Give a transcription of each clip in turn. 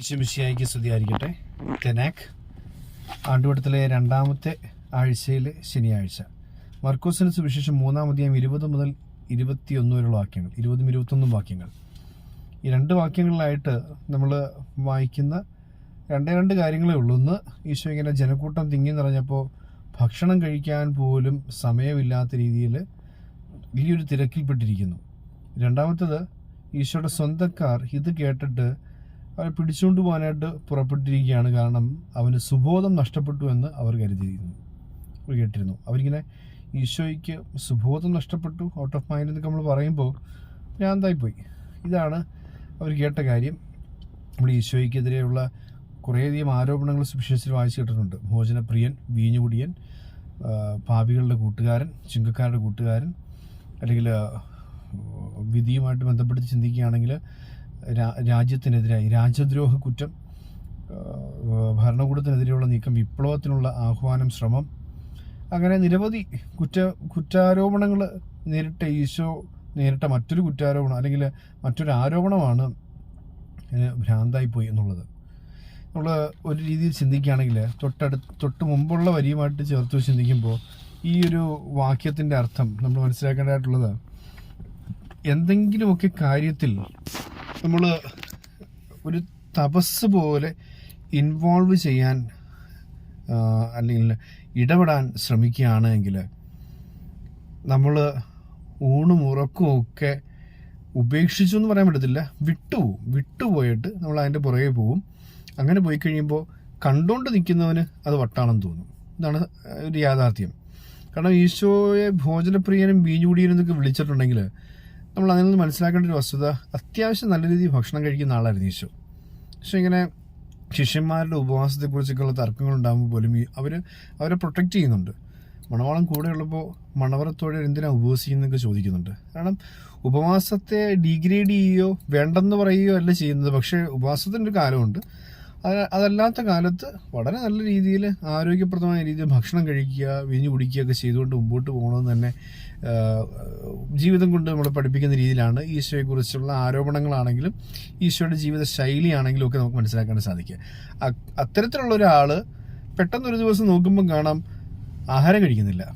ഈശുമിശിയായിക്ക് സ്തുതിയായിരിക്കട്ടെ. തെനാക്ക് ആണ്ടുവട്ടത്തിലെ രണ്ടാമത്തെ ആഴ്ചയിലെ ശനിയാഴ്ച. മർക്കോസിന് സുവിശേഷം മൂന്നാം ഇരുപത് മുതൽ ഇരുപത്തിയൊന്ന് വരെയുള്ള വാക്യങ്ങൾ ഇരുപതും ഇരുപത്തൊന്നും വാക്യങ്ങൾ. ഈ രണ്ട് വാക്യങ്ങളിലായിട്ട് നമ്മൾ വായിക്കുന്ന രണ്ടേ രണ്ട് കാര്യങ്ങളേ ഉള്ളൂ. ഒന്ന് ഈശോ ഇങ്ങനെ ജനക്കൂട്ടം തിങ്ങി നിറഞ്ഞപ്പോൾ ഭക്ഷണം കഴിക്കാൻ പോലും സമയമില്ലാത്ത രീതിയിൽ വലിയൊരു തിരക്കിൽപ്പെട്ടിരിക്കുന്നു. രണ്ടാമത്തത് ഈശോയുടെ സ്വന്തക്കാർ ഇത് കേട്ടിട്ട് അവരെ പിടിച്ചുകൊണ്ട് പോകാനായിട്ട് പുറപ്പെട്ടിരിക്കുകയാണ്. കാരണം അവന് സുബോധം നഷ്ടപ്പെട്ടു എന്ന് അവർ കരുതിയിരുന്നു. അവർ കേട്ടിരുന്നു. അവരിങ്ങനെ ഈശോയ്ക്ക് സുബോധം നഷ്ടപ്പെട്ടു ഔട്ട് ഓഫ് മൈൻഡ് എന്നൊക്കെ നമ്മൾ പറയുമ്പോൾ ഭ്രാന്തായിപ്പോയി. ഇതാണ് അവർ കേട്ട കാര്യം. നമ്മൾ ഈശോയ്ക്കെതിരെയുള്ള കുറേയധികം ആരോപണങ്ങൾ സുവിശേഷത്തിൽ വായിച്ചു കേട്ടിട്ടുണ്ട്. ഭോജനപ്രിയൻ വീഞ്ഞുകുടിയൻ പാപികളുടെ കൂട്ടുകാരൻ ചുങ്കക്കാരുടെ കൂട്ടുകാരൻ അല്ലെങ്കിൽ വിധിയുമായിട്ട് ബന്ധപ്പെട്ട് ചിന്തിക്കുകയാണെങ്കിൽ രാജ്യത്തിനെതിരായി രാജ്യദ്രോഹ കുറ്റം ഭരണകൂടത്തിനെതിരെയുള്ള നീക്കം വിപ്ലവത്തിനുള്ള ആഹ്വാനം ശ്രമം. അങ്ങനെ നിരവധി കുറ്റ കുറ്റാരോപണങ്ങൾ നേരിട്ട ഈശോ നേരിട്ട മറ്റൊരു കുറ്റാരോപണം അല്ലെങ്കിൽ മറ്റൊരു ആരോപണമാണ് ഭ്രാന്തായി ഭ്രാന്തായിപ്പോയി എന്നുള്ളത്. നമ്മൾ ഒരു രീതിയിൽ ചിന്തിക്കുകയാണെങ്കിൽ തൊട്ടടുത്ത് തൊട്ട് മുമ്പുള്ള വരിയുമായിട്ട് ചേർത്ത് ചിന്തിക്കുമ്പോൾ ഈ ഒരു വാക്യത്തിന്റെ അർത്ഥം നമ്മൾ മനസ്സിലാക്കേണ്ടതായിട്ടുള്ളത് എന്തെങ്കിലുമൊക്കെ കാര്യത്തിൽ നമ്മൾ ഒരു തപസ് പോലെ ഇൻവോൾവ് ചെയ്യാൻ അല്ലെങ്കിൽ ഇടപെടാൻ ശ്രമിക്കുകയാണ് എങ്കിൽ നമ്മൾ ഊണും ഉറക്കവും ഒക്കെ ഉപേക്ഷിച്ചു എന്ന് പറയാൻ പറ്റത്തില്ല. വിട്ടുപോകും വിട്ടുപോയിട്ട് നമ്മൾ അതിന്റെ പുറകെ പോവും. അങ്ങനെ പോയി കഴിയുമ്പോൾ കണ്ടുകൊണ്ട് നിൽക്കുന്നവന് അത് വട്ടാണെന്ന് തോന്നും. ഇതാണ് ഒരു യാഥാർത്ഥ്യം. കാരണം ഈശോയെ ഭോജനപ്രിയനും വീഞ്ഞുകുടിയനും എന്നൊക്കെ വിളിച്ചിട്ടുണ്ടെങ്കിൽ നമ്മൾ അതിൽ നിന്ന് മനസ്സിലാക്കേണ്ട ഒരു വസ്തുത അത്യാവശ്യം നല്ല രീതിയിൽ ഭക്ഷണം കഴിക്കുന്ന ആളായിരുന്നു ഈശോ പക്ഷെ ഇങ്ങനെ ശിഷ്യന്മാരുടെ ഉപവാസത്തെക്കുറിച്ചൊക്കെയുള്ള തർക്കങ്ങൾ ഉണ്ടാകുമ്പോൾ പോലും ഈ അവർ അവരെ പ്രൊട്ടക്റ്റ് ചെയ്യുന്നുണ്ട്. മണവാളം കൂടെയുള്ളപ്പോൾ മണവറത്തോടെ എന്തിനാണ് ഉപവസിക്കുന്നൊക്കെ ചോദിക്കുന്നുണ്ട്. കാരണം ഉപവാസത്തെ ഡീഗ്രേഡ് ചെയ്യുകയോ വേണ്ടെന്ന് പറയുകയോ അല്ല ചെയ്യുന്നത്. പക്ഷേ ഉപവാസത്തിന്റെ ഒരു കാലമുണ്ട്. അതല്ലാത്ത കാലത്ത് വളരെ നല്ല രീതിയിൽ ആരോഗ്യപ്രദമായ രീതിയിൽ ഭക്ഷണം കഴിക്കുക വിഞ്ഞു കുടിക്കുകയൊക്കെ ചെയ്തുകൊണ്ട് മുമ്പോട്ട് പോകണമെന്ന് തന്നെ ജീവിതം കൊണ്ട് നമ്മൾ പഠിപ്പിക്കുന്ന രീതിയിലാണ് ഈശോയെക്കുറിച്ചുള്ള ആരോപണങ്ങളാണെങ്കിലും ഈശോയുടെ ജീവിത ശൈലിയാണെങ്കിലും ഒക്കെ നമുക്ക് മനസ്സിലാക്കാൻ സാധിക്കുക. അത്തരത്തിലുള്ള ഒരാൾ പെട്ടെന്നൊരു ദിവസം നോക്കുമ്പം കാണാം ആഹാരം കഴിക്കുന്നില്ല.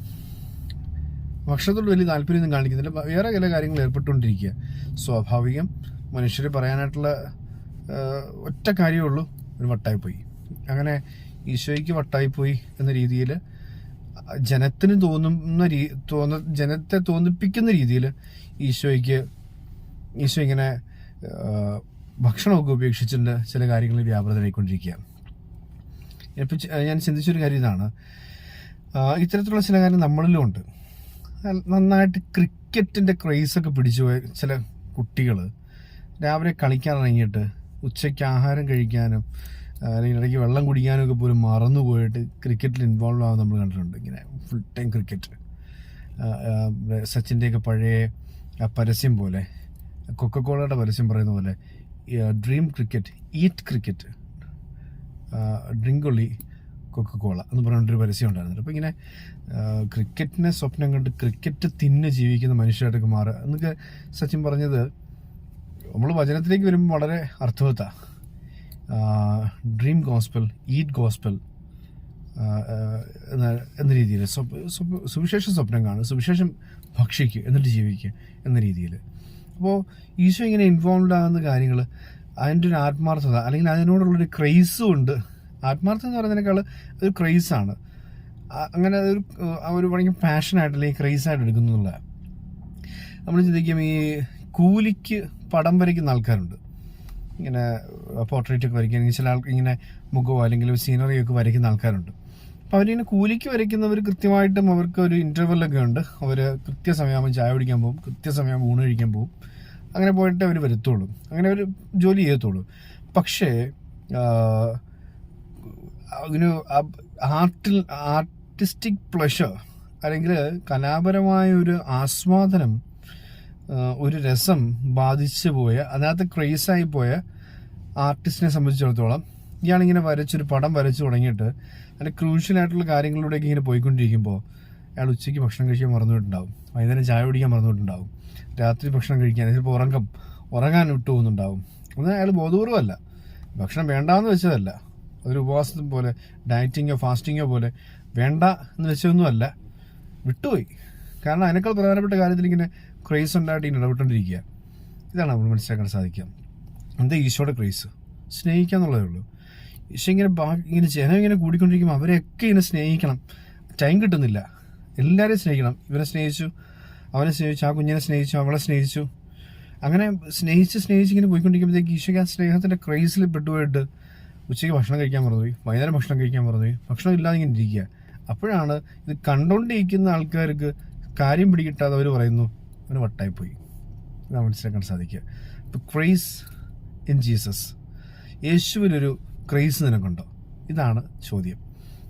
ഭക്ഷണത്തോട് വലിയ താല്പര്യമൊന്നും കാണിക്കുന്നില്ല. വേറെ ചില കാര്യങ്ങൾ ഏർപ്പെട്ടുകൊണ്ടിരിക്കുക. സ്വാഭാവികം മനുഷ്യർ പറയാനായിട്ടുള്ള ഒറ്റ കാര്യമേ ഉള്ളൂ. ഒരു വട്ടായിപ്പോയി. അങ്ങനെ ഈശോയ്ക്ക് വട്ടായിപ്പോയി എന്ന രീതിയിൽ ജനത്തിന് തോന്നുന്ന രീ തോന്ന ജനത്തെ തോന്നിപ്പിക്കുന്ന രീതിയിൽ ഈശോയ്ക്ക് ഈശോ ഇങ്ങനെ ഭക്ഷണമൊക്കെ ഉപേക്ഷിച്ചിട്ട് ചില കാര്യങ്ങളിൽ വ്യാപൃതരായിക്കൊണ്ടിരിക്കുക ഇപ്പം ഞാൻ ചിന്തിച്ചൊരു കാര്യം ഇതാണ്. ഇത്തരത്തിലുള്ള ചില കാര്യം നമ്മളിലും ഉണ്ട്. നന്നായിട്ട് ക്രിക്കറ്റിന്റെ ക്രൈസൊക്കെ പിടിച്ചു പോയ ചില കുട്ടികൾ രാവിലെ കളിക്കാൻ ഇറങ്ങിയിട്ട് ഉച്ചയ്ക്ക് ആഹാരം കഴിക്കാനും അല്ലെങ്കിൽ ഇടയ്ക്ക് വെള്ളം കുടിക്കാനും ഒക്കെ പോലും മറന്നു പോയിട്ട് ക്രിക്കറ്റിൽ ഇൻവോൾവ് ആവാൻ നമ്മൾ കണ്ടിട്ടുണ്ട്. ഇങ്ങനെ ഫുൾ ടൈം ക്രിക്കറ്റ് സച്ചിന്റെയൊക്കെ പഴയ പരസ്യം പോലെ കൊക്കക്കോളയുടെ പരസ്യം പറയുന്ന പോലെ dream cricket eat cricket drink only Coca Cola എന്ന് പറഞ്ഞിട്ടൊരു പരസ്യം ഉണ്ടായിരുന്നു അപ്പോൾ ഇങ്ങനെ ക്രിക്കറ്റിനെ സ്വപ്നം കണ്ട് ക്രിക്കറ്റ് തിന്ന് ജീവിക്കുന്ന മനുഷ്യരായിട്ടൊക്കെ മാറുക എന്നൊക്കെ സച്ചിൻ പറഞ്ഞത് നമ്മൾ വചനത്തിലേക്ക് വരുമ്പോൾ വളരെ അർത്ഥവത്താ. ഡ്രീം ഗോസ്പൽ ഈറ്റ് ഗോസ്പൽ എന്ന രീതിയിൽ സുവിശേഷ സ്വപ്നം കാണുക സുവിശേഷം ഭക്ഷിക്കുക എന്നിട്ട് ജീവിക്കുക എന്ന രീതിയിൽ അപ്പോൾ ഈശോ ഇങ്ങനെ ഇൻവോൾവ് ആകുന്ന കാര്യങ്ങൾ അതിന്റെ ഒരു ആത്മാർത്ഥത അല്ലെങ്കിൽ അതിനോടുള്ളൊരു ക്രൈസും ഉണ്ട്. ആത്മാർത്ഥം എന്ന് പറയുന്നതിനേക്കാൾ ഒരു ക്രൈസാണ് അങ്ങനെ ഒരു ഒരു ഭയങ്കര പാഷനായിട്ട് അല്ലെങ്കിൽ ക്രൈസായിട്ട് എടുക്കുന്നുള്ള നമ്മൾ ചിന്തിക്കും ഈ കൂലിക്ക് പടം വരയ്ക്കുന്ന ആൾക്കാരുണ്ട്. ഇങ്ങനെ പോർട്രേറ്റ് ഒക്കെ വരയ്ക്കുക ചില ആൾക്ക് ഇങ്ങനെ മുഖമോ അല്ലെങ്കിൽ സീനറി ഒക്കെ വരയ്ക്കുന്ന ആൾക്കാരുണ്ട്. അപ്പോൾ അവരിങ്ങനെ കൂലിക്ക് വരയ്ക്കുന്നവർ കൃത്യമായിട്ടും അവർക്ക് ഒരു ഇന്റർവെല്ലൊക്കെ ഉണ്ട്. അവർ കൃത്യസമയമാകുമ്പോൾ ചായ കുടിക്കാൻ പോകും കൃത്യസമയമാകുമ്പോൾ ഊണ് കഴിക്കാൻ പോകും. അങ്ങനെ പോയിട്ട് അവർ വരുത്തുള്ളൂ. അങ്ങനെ അവർ ജോലി ചെയ്യത്തുള്ളൂ. പക്ഷേ അതിന് ആർട്ടിൽ ആർട്ടിസ്റ്റിക് പ്ലഷർ അല്ലെങ്കിൽ കലാപരമായ ഒരു ആസ്വാദനം ഒരു രസം ബാധിച്ചു പോയ അതിനകത്ത് ക്രേസായി പോയ ആർട്ടിസ്റ്റിനെ സംബന്ധിച്ചിടത്തോളം ഇയാളിങ്ങനെ വരച്ചൊരു പടം വരച്ചു തുടങ്ങിയിട്ട് അതിന്റെ ക്രൂഷ്യൽ ആയിട്ടുള്ള കാര്യങ്ങളിലൂടെയൊക്കെ ഇങ്ങനെ പോയിക്കൊണ്ടിരിക്കുമ്പോൾ അയാൾ ഉച്ചയ്ക്ക് ഭക്ഷണം കഴിക്കാൻ മറന്നുപോയിട്ടുണ്ടാവും. വൈകുന്നേരം ചായ കുടിക്കാൻ മറന്നുപോയിട്ടുണ്ടാവും. രാത്രി ഭക്ഷണം കഴിക്കാൻ ചിലപ്പോൾ ഉറക്കം ഉറങ്ങാൻ വിട്ടു പോകുന്നുണ്ടാവും ഒന്നും അയാൾ ബോധപൂർവമല്ല. ഭക്ഷണം വേണ്ടാന്ന് വെച്ചതല്ല. അതൊരു ഉപവാസം പോലെ ഡയറ്റിങ്ങോ ഫാസ്റ്റിങ്ങോ പോലെ വേണ്ട എന്ന് വെച്ചതൊന്നുമല്ല. വിട്ടുപോയി. കാരണം അതിനേക്കാൾ പ്രധാനപ്പെട്ട കാര്യത്തിൽ ഇങ്ങനെ ക്രേസ് ഉണ്ടായിട്ട് ഇനി ഇടപെട്ടുകൊണ്ടിരിക്കുക. ഇതാണ് നമ്മൾ മനസ്സിലാക്കാൻ സാധിക്കുക. എന്താ ഈശോയുടെ ക്രേസ്? സ്നേഹിക്കുക എന്നുള്ളതേ ഉള്ളൂ. ഈശോ ഇങ്ങനെ ബാക്കി ഇങ്ങനെ ജനം ഇങ്ങനെ കൂടിക്കൊണ്ടിരിക്കുമ്പോൾ അവരെയൊക്കെ ഇങ്ങനെ സ്നേഹിക്കണം. ടൈം കിട്ടുന്നില്ല. എല്ലാവരെയും സ്നേഹിക്കണം. ഇവരെ സ്നേഹിച്ചു അവനെ സ്നേഹിച്ചു ആ കുഞ്ഞിനെ സ്നേഹിച്ചു അവളെ സ്നേഹിച്ചു. അങ്ങനെ സ്നേഹിച്ച് സ്നേഹിച്ച് ഇങ്ങനെ പോയിക്കൊണ്ടിരിക്കുമ്പോഴത്തേക്ക് ഈശോയ്ക്ക് ആ സ്നേഹത്തിന്റെ ക്രൈസിൽ പെട്ടുപോയിട്ട് ഉച്ചയ്ക്ക് ഭക്ഷണം കഴിക്കാൻ മറന്നുപോയി. വൈകുന്നേരം ഭക്ഷണം കഴിക്കാൻ മറന്നുപോയി. ഭക്ഷണം ഇല്ലാതെ ഇങ്ങനെ ഇരിക്കുക. അപ്പോഴാണ് ഇത് കണ്ടുകൊണ്ടിരിക്കുന്ന ആൾക്കാർക്ക് കാര്യം പിടികിട്ടാതെ അവർ പറയുന്നു അവന് വട്ടായിപ്പോയി. നമ്മൾ മനസ്സിലാക്കാൻ സാധിക്കുക. ഇപ്പോൾ ക്രൈസ് ഇൻ ജീസസ്. യേശുവിനൊരു ക്രൈസ് നിനക്കുണ്ടോ? ഇതാണ് ചോദ്യം.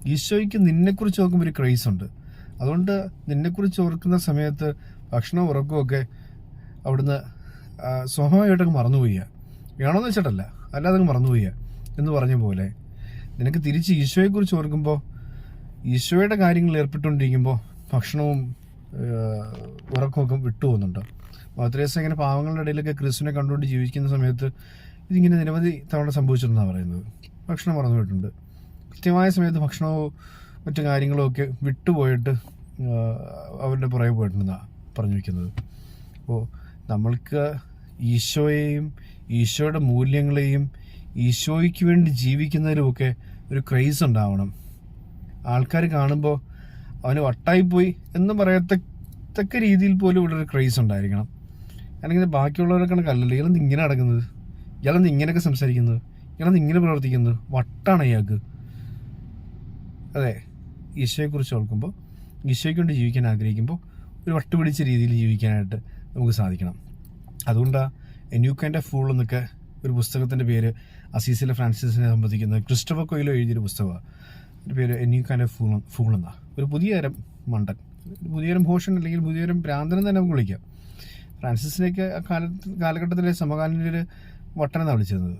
ഈശോയ്ക്ക് നിന്നെക്കുറിച്ച് ഓർക്കുമ്പോൾ ഒരു ക്രൈസ് ഉണ്ട്. അതുകൊണ്ട് നിന്നെക്കുറിച്ച് ഓർക്കുന്ന സമയത്ത് ഭക്ഷണവും ഉറക്കുമൊക്കെ അവിടുന്ന് ആ, സ്വാഭാവികമായിട്ടങ്ങ് മറന്നുപോയ വേണമെന്ന് വെച്ചിട്ടല്ല അല്ലാതെ അങ്ങ് മറന്നുപോയ എന്ന് പറഞ്ഞ പോലെ നിനക്ക് തിരിച്ച് ഈശോയെക്കുറിച്ച് ഓർക്കുമ്പോൾ ഈശോയുടെ കാര്യങ്ങളിൽ ഏർപ്പെട്ടുകൊണ്ടിരിക്കുമ്പോൾ ഭക്ഷണവും ഉറക്കമൊക്കെ വിട്ടുപോകുന്നുണ്ട്. മദ്രേസ ഇങ്ങനെ പാവങ്ങളുടെ ഇടയിലൊക്കെ ക്രിസ്തുവിനെ കണ്ടുകൊണ്ട് ജീവിക്കുന്ന സമയത്ത് ഇതിങ്ങനെ നിരവധി തവണ സംഭവിച്ചിട്ടുണ്ടെന്നാണ് പറയുന്നത്. ഭക്ഷണം മറന്നു പോയിട്ടുണ്ട്. കൃത്യമായ സമയത്ത് ഭക്ഷണവും മറ്റു കാര്യങ്ങളും ഒക്കെ വിട്ടുപോയിട്ട് അവരുടെ പുറകെ പോയിട്ടുണ്ടെന്നാണ് പറഞ്ഞു വയ്ക്കുന്നത് അപ്പോൾ നമ്മൾക്ക് ഈശോയെയും ഈശോയുടെ മൂല്യങ്ങളെയും ഈശോയ്ക്ക് വേണ്ടി ജീവിക്കുന്നതിലുമൊക്കെ ഒരു ക്രൈസ് ഉണ്ടാവണം. ആൾക്കാർ കാണുമ്പോൾ അവന് വട്ടായിപ്പോയി എന്ന് പറയത്തക്ക രീതിയിൽ പോലും ഇവിടെ ഒരു ക്രൈസ് ഉണ്ടായിരിക്കണം. അല്ലെങ്കിൽ ബാക്കിയുള്ളവരെ കണക്കല്ലല്ലോ ഇയാളെന്ന് ഇങ്ങനെ നടക്കുന്നത്? ഇയാളെന്ന് ഇങ്ങനെയൊക്കെ സംസാരിക്കുന്നത്? ഇയാളെന്ന് ഇങ്ങനെ പ്രവർത്തിക്കുന്നത്? വട്ടാണ് ഇയാൾക്ക് അതെ ഈശോയെക്കുറിച്ച് ഓർക്കുമ്പോൾ ഈശോയ്ക്ക് വേണ്ടി ജീവിക്കാൻ ആഗ്രഹിക്കുമ്പോൾ ഒരു വട്ടുപിടിച്ച രീതിയിൽ ജീവിക്കാനായിട്ട് നമുക്ക് സാധിക്കണം. അതുകൊണ്ടാണ് ഓഫ് ഫൂൾ എന്നൊക്കെ ഒരു പുസ്തകത്തിന്റെ പേര് അസീസിലെ ഫ്രാൻസിസിനെ സംബന്ധിക്കുന്നത് ക്രിസ്റ്റഫർ കൊയിലോ എഴുതിയൊരു പുസ്തകമാണ്. അതിന്റെ പേര് എന്യൂക്കന്റെ ഫൂൾ എന്നാ ഒരു പുതിയ തരം മണ്ടൻ. ഒരു പുതിയ തരം ഭോഷൻ അല്ലെങ്കിൽ പുതിയ തരം ഭ്രാന്തൻ തന്നെ നമുക്ക് വിളിക്കാം. ഫ്രാൻസിസിനെയൊക്കെ ആ കാലത്ത് കാലഘട്ടത്തിലെ സമകാലീനര് വട്ടനെന്നാണ് വിളിച്ചിരുന്നത്.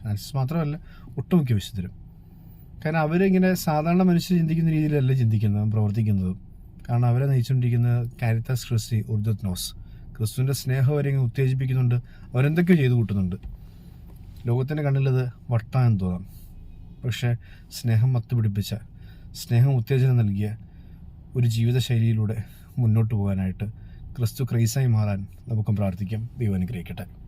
ഫ്രാൻസിസ് മാത്രമല്ല ഒട്ടുമിക്ക വിശുദ്ധരും. കാരണം അവരിങ്ങനെ സാധാരണ മനുഷ്യർ ചിന്തിക്കുന്ന രീതിയിലല്ല ചിന്തിക്കുന്നതും പ്രവർത്തിക്കുന്നതും. കാരണം അവരെ നയിച്ചുകൊണ്ടിരിക്കുന്നത് കാരിത്താസ് ക്രിസ്തി ഉർദത്നോസ് ക്രിസ്തുവിന്റെ സ്നേഹം അവരെ ഉത്തേജിപ്പിക്കുന്നുണ്ട്. അവരെന്തൊക്കെയോ ചെയ്തു കൂട്ടുന്നുണ്ട്. ലോകത്തിന്റെ കണ്ണിലത് വട്ടാൻ തോന്നാം. പക്ഷേ സ്നേഹം മത്തുപിടിപ്പിച്ച സ്നേഹം ഉത്തേജനം നൽകിയ ഒരു ജീവിതശൈലിയിലൂടെ മുന്നോട്ട് പോകാനായിട്ട് ക്രിസ്തു ക്രൈസായി മാറാൻ നമുക്കും പ്രാർത്ഥിക്കാം. ദൈവം അനുഗ്രഹിക്കട്ടെ.